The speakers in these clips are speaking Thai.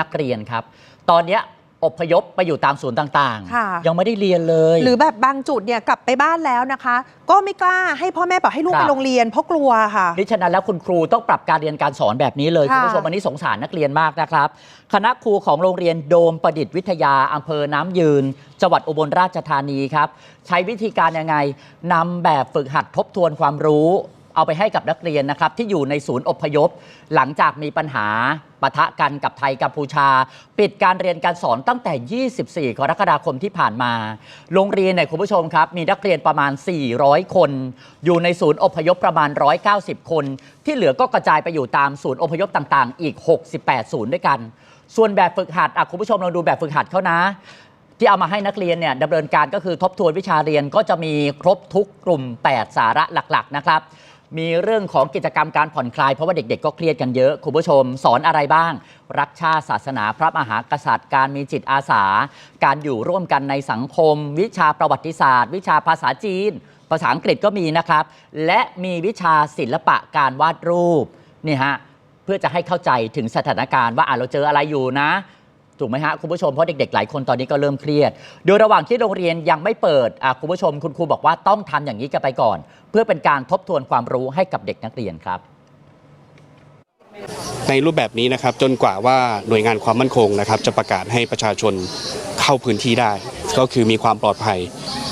นักเรียนครับ ตอนเนี้ยอพยพไปอยู่ตามศูนย์ต่างค่ะ ๆ ยังไม่ได้เรียนเลย หรือแบบบางจุดเนี่ยกลับไปบ้านแล้วนะคะ ก็ไม่กล้าให้พ่อแม่บอกให้ลูกครัไปบ โรงเรียนเพราะกลัวค่ะ ดิฉะนั้นแล้วคุณครูต้องปรับการเรียนการสอนแบบนี้เลย ค่ะคุณผู้ชมอันนี้สงสารนักเรียนมากนะครับ คณะครูของโรงเรียนโดมประดิษฐ์วิทยาอำเภอน้ำยืน จังหวัดอุบลราชธานีครับ ใช้วิธีการยังไงนำแบบฝึกหัดทบทวนความรู้ เอาไปให้กับนักเรียนนะครับที่อยู่ในศูนย์อพยพ หลังจากมีปัญหาปะทะกันกับไทยกัมพูชา ปิดการเรียนการสอนตั้งแต่ 24 กรกฎาคมที่ผ่านมา โรงเรียนเนี่ยคุณผู้ชมครับ มีนักเรียนประมาณ 400 คน อยู่ในศูนย์อพยพประมาณ 190 คน ที่เหลือก็กระจายไปอยู่ตามศูนย์อพยพต่างๆ อีก 68 ศูนย์ด้วยกัน ส่วนแบบฝึกหัดอะคุณผู้ชมลองดูแบบฝึกหัดเขานะที่เอามาให้นักเรียนเนี่ยดำเนินการก็คือทบทวนวิชาเรียนก็จะมีครบทุกกลุ่ม 8 สาระหลัก ๆ นะครับ มีเรื่องของกิจกรรมการผ่อนคลายเพราะว่าเด็กๆ ก็เครียดกันเยอะ คุณผู้ชม สอนอะไรบ้าง รักชาติศาสนาพระมหากษัตริย์ การมีจิตอาสา การอยู่ร่วมกันในสังคม วิชาประวัติศาสตร์ วิชาภาษาจีน ภาษาอังกฤษก็มีนะครับ และมีวิชาศิลปะการวาดรูปนี่ฮะเพื่อจะให้เข้าใจถึงสถานการณ์ว่าอะเราเจออะไรอยู่นะ ถูกไหมฮะคุณผู้ชมเพราะเด็กๆ หลายคนตอนนี้ก็เริ่มเครียด โดยระหว่างที่โรงเรียนยังไม่เปิดอะคุณผู้ชมคุณครูบอกว่าต้องทำอย่างนี้กันไปก่อน เพื่อเป็นการทบทวนความรู้ให้กับเด็กนักเรียนครับ ในรูปแบบนี้นะครับจนกว่าว่าหน่วยงานความมั่นคงนะครับ จะประกาศให้ประชาชนเข้าพื้นที่ได้ ก็คือมีความปลอดภัย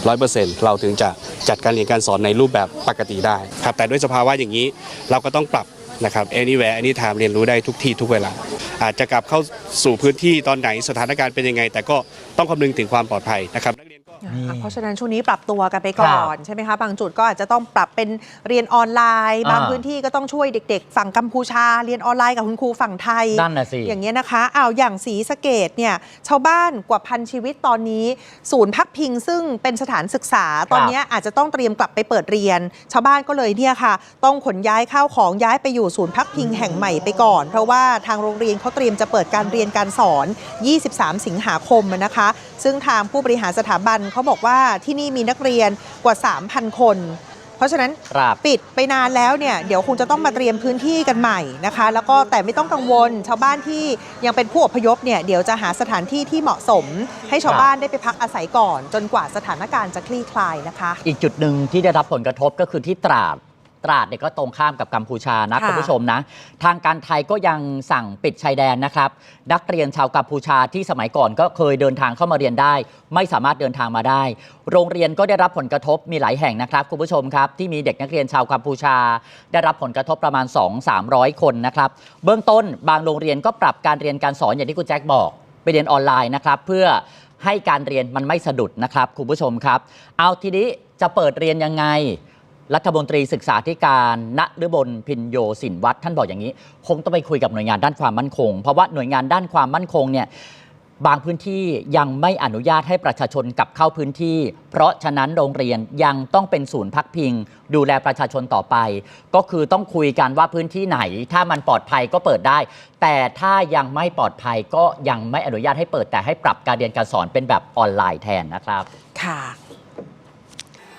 100%เราถึงจะจัดการเรียนการสอนในรูปแบบปกติได้ครับแต่ด้วยสภาวะอย่างนี้เราก็ต้องปรับ นะครับ anywhere anytime เรียนรู้ได้ทุกที่ทุกเวลา อาจจะกลับเข้าสู่พื้นที่ตอนไหนสถานการณ์เป็นยังไง แต่ก็ต้องคำนึงถึงความปลอดภัยนะครับ นักเรียนก็นี่ เพราะฉะนั้นช่วงนี้ปรับตัวกันไปก่อนใช่ไหมคะ บางจุดก็อาจจะต้องปรับเป็นเรียนออนไลน์อ่าบางพื้นที่ก็ต้องช่วยเด็ก ๆ ฝั่งกัมพูชา เรียนออนไลน์กับคุณครูฝั่งไทย นั่นน่ะสิ อย่างเงี้ยนะคะอ้าวอย่างสีสะเกตเนี่ย ชาวบ้านกว่าพันชีวิตตอนนี้ ศูนย์พักพิงซึ่งเป็นสถานศึกษา ตอนเนี้ยอาจจะต้องเตรียมกลับไปเปิดเรียน ชาวบ้านก็เลยเนี่ยค่ะ ต้องขนย้ายข้าวของย้ายไปอยู่ศูนย์พักพิงแห่งใหม่ไปก่อน เพราะว่าทางโรงเรียนเขาเตรียมจะเปิดการเรียนการสอน 23 สิงหาคมนะคะ ซึ่งทางผู้บริหารสถาบันเขาบอกว่าที่นี่มีนักเรียนกว่า 3,000 คน เพราะฉะนั้นครับปิดไปนานแล้วเนี่ยเดี๋ยวคงจะต้องมาเตรียมพื้นที่กันใหม่นะคะ แล้วก็แต่ไม่ต้องกังวลชาวบ้านที่ยังเป็นผู้อพยพเนี่ยเดี๋ยวจะหาสถานที่ที่เหมาะสม ให้ชาวบ้านได้ไปพักอาศัยก่อน จนกว่าสถานการณ์จะคลี่คลายนะคะ อีกจุดหนึ่งที่ได้รับผลกระทบก็คือที่ตราด ตราดเนี่ยก็ตรงข้ามกับกัมพูชานะค่ะ คุณผู้ชมนะ ทางการไทยก็ยังสั่งปิดชายแดนนะครับ นักเรียนชาวกัมพูชาที่สมัยก่อนก็เคยเดินทางเข้ามาเรียนได้ ไม่สามารถเดินทางมาได้ โรงเรียนก็ได้รับผลกระทบมีหลายแห่งนะครับคุณผู้ชมครับ ที่มีเด็กนักเรียนชาวกัมพูชา ได้รับผลกระทบประมาณ 2-300 คนนะครับ เบื้องต้นบางโรงเรียนก็ปรับการเรียนการสอนอย่างที่คุณแจ็คบอก ไปเรียนออนไลน์นะครับ เพื่อให้การเรียนมันไม่สะดุดนะครับคุณผู้ชมครับ เอาทีนี้จะเปิดเรียนยังไง รัฐมนตรีศึกษาธิการณฤบลพินโยสินวัฒน์ท่านบอกอย่างนี้ คงต้องไปคุยกับหน่วยงานด้านความมั่นคง เพราะว่าหน่วยงานด้านความมั่นคงเนี่ยบางพื้นที่ยังไม่อนุญาตให้ประชาชนกลับเข้าพื้นที่ เพราะฉะนั้นโรงเรียนยังต้องเป็นศูนย์พักพิง ดูแลประชาชนต่อไป ก็คือต้องคุยกันว่าพื้นที่ไหน ถ้ามันปลอดภัยก็เปิดได้ แต่ถ้ายังไม่ปลอดภัยก็ยังไม่อนุญาตให้เปิดแต่ให้ปรับการเรียนการสอนเป็นแบบออนไลน์แทนนะครับ ค่ะ